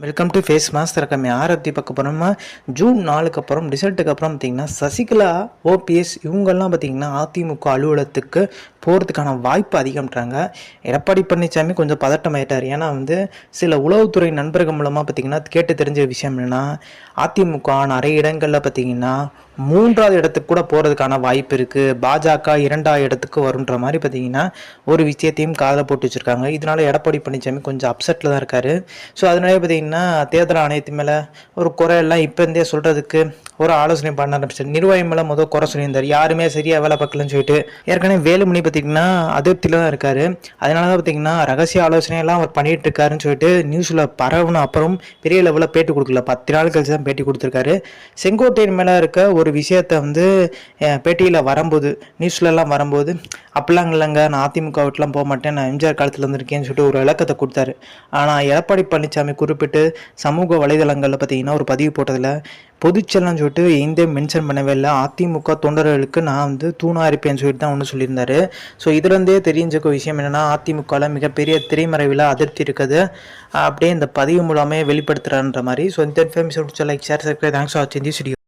Welcome to face master கம்மி ஆரத்தி பார்க்க போனோம்னா ஜூன் நாலுக்கு அப்புறம் ரிசல்ட்டுக்கு அப்புறம் பார்த்தீங்கன்னா சசிகலா ஓபிஎஸ் இவங்கெல்லாம் பார்த்தீங்கன்னா அதிமுக அலுவலகத்துக்கு போகிறதுக்கான வாய்ப்பு அதிகம்ன்றாங்க. எடப்பாடி பழனிசாமி கொஞ்சம் பதட்டம் ஆயிட்டார். ஏன்னா வந்து சில உளவுத்துறை நண்பர்கள் மூலமாக பார்த்தீங்கன்னா கேட்டு தெரிஞ்ச விஷயம் என்னென்னா அதிமுக நிறைய இடங்களில் பார்த்தீங்கன்னா மூன்றாவது இடத்துக்கு கூட போகிறதுக்கான வாய்ப்பு இருக்குது பாஜக இரண்டாவது இடத்துக்கு வருன்ற மாதிரி பார்த்தீங்கன்னா ஒரு விஷயத்தையும் காதில் போட்டு வச்சுருக்காங்க. இதனால எடப்பாடி பழனிசாமி கொஞ்சம் அப்செட்டில் தான் இருக்கார். ஸோ அதனாலே பார்த்தீங்கன்னா தேர்தல் ஆணையத்து மேலே ஒரு குறையெல்லாம் இப்போ இருந்தே சொல்கிறதுக்கு ஒரு ஆலோசனை பண்ண ஆரம்பிச்சார். நிர்வாகம் மேலே முதல் குறை சொல்லியிருந்தார். யாருமே சரியாக வேலை பார்க்கலன்னு சொல்லிட்டு ஏற்கனவே வேலுமணி பார்த்தீங்கன்னா அதிருப்தியில் தான் இருக்கார். அதனால தான் பார்த்தீங்கன்னா ரகசிய ஆலோசனையெல்லாம் அவர் பண்ணிகிட்டு இருக்காருன்னு சொல்லிட்டு நியூஸில் பரவுன அப்புறம் பெரிய லெவலில் பேட்டி கொடுக்கல. பத்து நாள் கழிச்சு தான் பேட்டி கொடுத்துருக்காரு. செங்கோட்டையின் மேலே இருக்க ஒரு விஷயத்தை வந்து பேட்டியில் வரும்போது நியூஸ்லலாம் வரும்போது அப்படிலாம் இல்லைங்க நான் அதிமுக விட்டுலாம் போக மாட்டேன். நான் எம்ஜிஆர் காலத்தில் இருந்திருக்கேன்னு சொல்லிட்டு ஒரு விளக்கத்தை கொடுத்தாரு. ஆனால் எடப்பாடி பழனிசாமி குறிப்பிட்டு சமூக வலைதளங்களில் பார்த்தீங்கன்னா ஒரு பதிவு போட்டதில் பொதுச்செல்லாம் சொல்லிட்டு எந்த மென்ஷன் பண்ணவே இல்லை. அதிமுக தொண்டர்களுக்கு நான் வந்து தூணா இருப்பேன்னு சொல்லிட்டு தான் ஒன்று சொல்லியிருந்தாரு. ஸோ இதுலேருந்தே தெரிஞ்ச விஷயம் என்னென்னா அதிமுகவில் மிகப்பெரிய திரைமறைவில் அதிருப்தி இருக்குது. அப்படியே இந்த பதிவு மூலமே வெளிப்படுத்துகிறான்ற மாதிரி. ஸோ இந்த information like share subscribe thanks for வாட்சிங் தி ஸ்டுடியோ